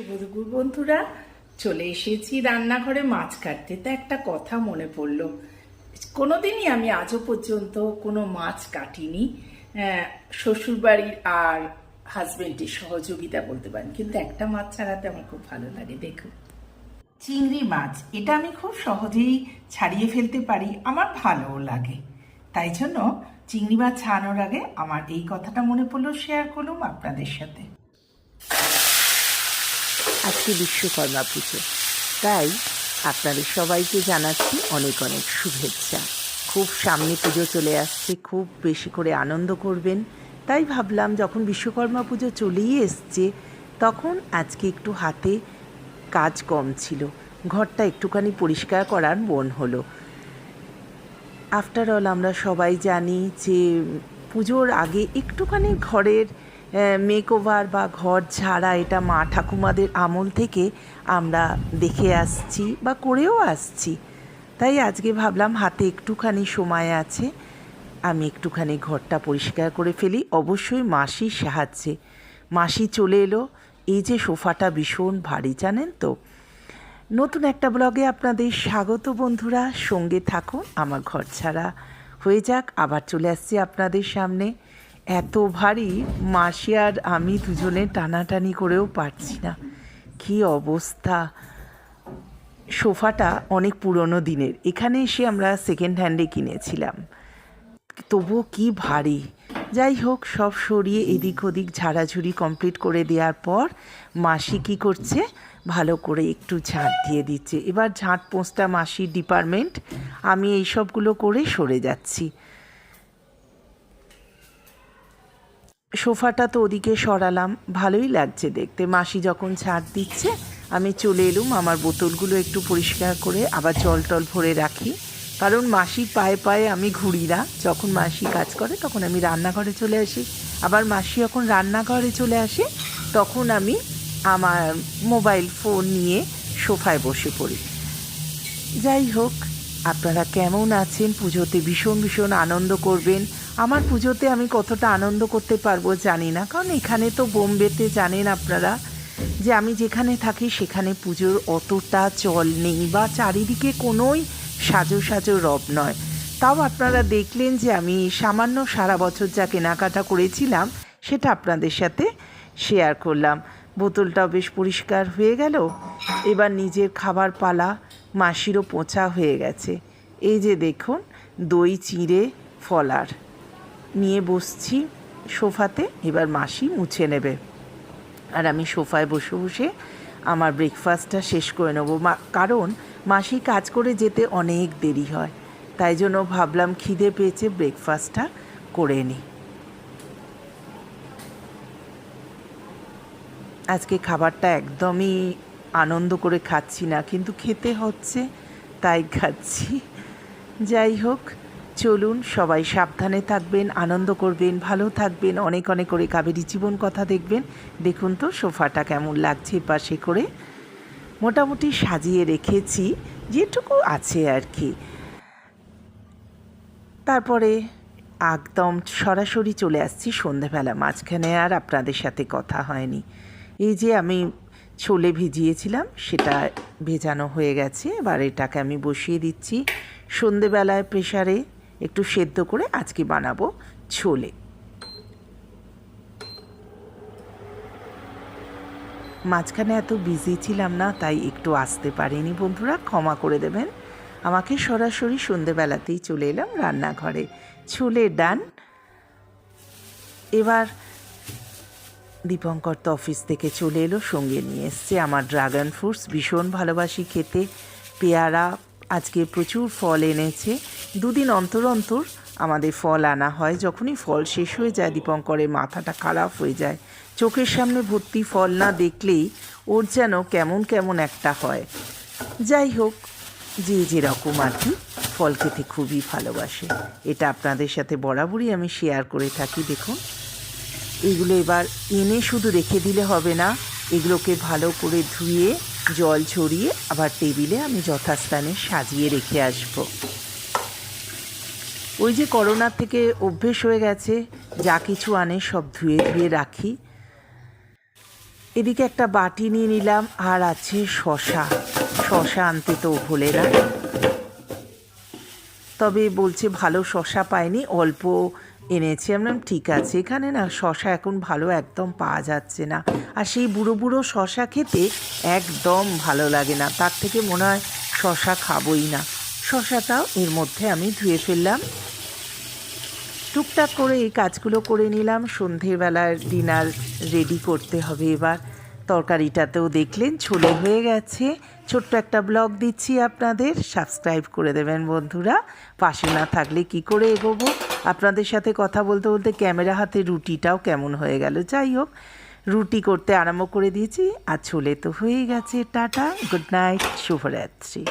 শুভদুপুর বন্ধুরা, চলে এসেছি রান্নাঘরে মাছ কাটতে। তা একটা কথা মনে পড়ল। কোনোদিনই আমি আজও পর্যন্ত কোনো মাছ কাটিনি। শ্বশুর বাড়ির আর হাজবেন্ডের সহযোগিতা বলতে পারেন। কিন্তু একটা মাছ ছাড়াতে আমার খুব ভালো লাগে দেখুন চিংড়ি মাছ, এটা আমি খুব সহজেই ছাড়িয়ে ফেলতে পারি, আমার ভালোও লাগে। তাই জন্য চিংড়ি মাছ ছাড়ানোর আগে আমার এই কথাটা মনে পড়ল শেয়ার করলাম আপনাদের সাথে। আজকে বিশ্বকর্মা পুজো। তাই আপনাদের সবাইকে জানাচ্ছি অনেক অনেক শুভেচ্ছা। খুব সামনে পুজো চলে আসছে, খুব বেশি করে আনন্দ করবেন। তাই ভাবলাম, যখন বিশ্বকর্মা পুজো চলেই এসছে, তখন আজকে একটু হাতে কাজ কম ছিল। ঘরটা একটুখানি পরিষ্কার করার মন হলো। আফটার অল আমরা সবাই জানি যে, পুজোর আগে একটুখানি ঘরের মেক ওভার বা ঘর ঝাড়া এটা মা ঠাকুমাদের আমল থেকে আমরা দেখে আসছি বা করেও আসছি। তাই আজকে ভাবলাম হাতে একটুখানি সময় আছে, আমি একটুখানি ঘরটা পরিষ্কার করে ফেলি। অবশ্যই মাসির সাহায্যে। মাসি চলে এলো, এই যে সোফাটা ভীষণ ভারী, জানেন তো? নতুন একটা ব্লগে আপনাদের স্বাগত বন্ধুরা, সঙ্গে থাকুন, আমার ঘর ছাড়া হয়ে যাক, আবার চলে আসছি আপনাদের সামনে। এত ভারী, মাসি আর আমি দুজনে টানাটানি করেও পারছি না। কি অবস্থা? সোফাটা অনেক পুরনো দিনের। এখানে এসে আমরা সেকেন্ড হ্যান্ডে কিনেছিলাম। তবুও কি ভারী। যাই হোক, সব সরিয়ে এদিক ওদিক ঝাড়াঝুড়ি কমপ্লিট করে দেওয়ার পর মাসি কি করছে? ভালো করে একটু ঝাঁট দিয়ে দিচ্ছে। এবার ঝাঁট পোঁচটা মাসির ডিপার্টমেন্ট আমি এই সবগুলো করে সরে যাচ্ছি। সোফাটা তো ওদিকে সরালাম, ভালোই লাগছে দেখতে। মাসি যখন ছাড় দিচ্ছে, আমি চলে এলুম, আমার বোতলগুলো একটু পরিষ্কার করে আবার জল টল ভরে রাখি। কারণ মাসি পায়ে পায়ে আমি ঘুরি না যখন মাসি কাজ করে তখন আমি রান্নাঘরে চলে আসি। আবার মাসি যখন রান্নাঘরে চলে আসে, তখন আমি আমার মোবাইল ফোন নিয়ে সোফায় বসে পড়ি। যাই হোক আপনারা কেমন আছেন? পুজোতে ভীষণ ভীষণ আনন্দ করবেন। আমার পুজোতে আমি কতটা আনন্দ করতে পারব জানি না, কারণ এখানে তো বোম্বেতে জানেন আপনারা যে আমি যেখানে থাকি সেখানে পুজোর অতটা চল নেই বা চারিদিকে কোনোই সাজো সাজো রব নয়। তাও আপনারা দেখলেন যে আমি সামান্য সারা বছর যা কেনাকাটা করেছিলাম, সেটা আপনাদের সাথে শেয়ার করলাম। বোতলটাও বেশ পরিষ্কার হয়ে গেল। এবার নিজের খাবার পালা মাসিরও পোঁচা হয়ে গেছে। এই যে দেখুন, দই, চিঁড়ে ফলার নিয়ে বসছি সোফাতে, এবার মাসি মুছে নেবে। আর আমি সোফায় বসে বসে আমার ব্রেকফাস্টটা শেষ করে নেব। কারণ মাসি কাজ করে যেতে অনেক দেরি হয়। তাই জন্য ভাবলাম খিদে পেয়েছে ব্রেকফাস্টটা করে নিই আজকে খাবারটা একদমই আনন্দ করে খাচ্ছি না, কিন্তু খেতে হচ্ছে, তাই খাচ্ছি। যাই হোক, চলুন, সবাই সাবধানে থাকবেন, আনন্দ করবেন, ভালো থাকবেন, অনেক অনেক করে কাবেরী জীবন কথা দেখবেন। দেখুন তো, সোফাটা কেমন লাগছে পাশে করে। মোটামুটি সাজিয়ে রেখেছি, যেটুকু আছে আর কি। তারপরে একদম সরাসরি চলে আসছি সন্ধেবেলা মাঝখানে, আর আপনাদের সাথে কথা হয়নি। এই যে আমি ছোলে ভিজিয়েছিলাম, সেটা ভেজানো হয়ে গেছে। এবার এটাকে আমি বসিয়ে দিচ্ছি। সন্ধেবেলায় প্রেশারে একটু সেদ্ধ করে আজকে বানাবো ছোলে। মাঝখানে এত বিজি ছিলাম না, তাই একটু আসতে পারিনি বন্ধুরা, ক্ষমা করে দেবেন। আমাকে সরাসরি সন্ধেবেলাতেই চলে এলাম রান্নাঘরে। ছোলে ডান। এবার দীপঙ্কর তো অফিস থেকে চলে এলো, সঙ্গে নিয়ে এসছে আমার ড্রাগন ফ্রুটস। ভীষণ ভালোবাসি খেতে। পেয়ারা, আজকে প্রচুর ফল এনেছে। দুদিন অন্তর অন্তর আমাদের ফল আনা হয়। যখনই ফল শেষ হয়ে যায়, দীপঙ্করের মাথাটা খারাপ হয়ে যায়। চোখের সামনে ভর্তি ফল না দেখলেই ওর যেন কেমন কেমন একটা হয়। যাই হোক, যে যেরকম আর কি, ফল খেতে খুবই ভালোবাসে। এটা আপনাদের সাথে বরাবরই আমি শেয়ার করে থাকি, দেখুন। এগুলো এবার এনে শুধু রেখে দিলে হবে না, এগুলোকে ভালো করে ধুয়ে, জল ছড়িয়ে আবার টেবিলে আমি যথাস্থানে সাজিয়ে রেখে আসব। ওই যে করোনার থেকে অভ্যেস হয়ে গেছে, যা কিছু আনে সব ধুয়ে ধুয়ে রাখি। এদিকে একটা বাটি নিয়ে নিলাম, আর আছে শশা। শশা আনতে তো ভুলে না তবে বলছে ভালো শশা পায়নি অল্প এনেছি। আমরা ঠিক আছে, এখানে না শশা এখন ভালো একদম পাওয়া যাচ্ছে না। আর সেই বুড়ো বুড়ো শশা খেতে একদম ভালো লাগে না। তার থেকে মনে হয় শশা খাবই না। শশাটাও এর মধ্যে আমি ধুয়ে ফেললাম। টুকটাক করে এই কাজগুলো করে নিলাম। সন্ধেবেলার ডিনার রেডি করতে হবে এবার। তরকারিটাতেও দেখলেন, ছোলে হয়ে গেছে। ছোট্ট একটা ব্লগ দিচ্ছি আপনাদের, সাবস্ক্রাইব করে দেবেন বন্ধুরা। পাশে না থাকলে কি করে এগোবো? আপনাদের সাথে কথা বলতে বলতে ক্যামেরা হাতে রুটিটাও কেমন হয়ে গেল। যাই হোক, রুটি করতে আরম্ভ করে দিয়েছি, আর ছোলে তো হয়েই গেছে। টাটা, গুড নাইট, শুভরাত্রি।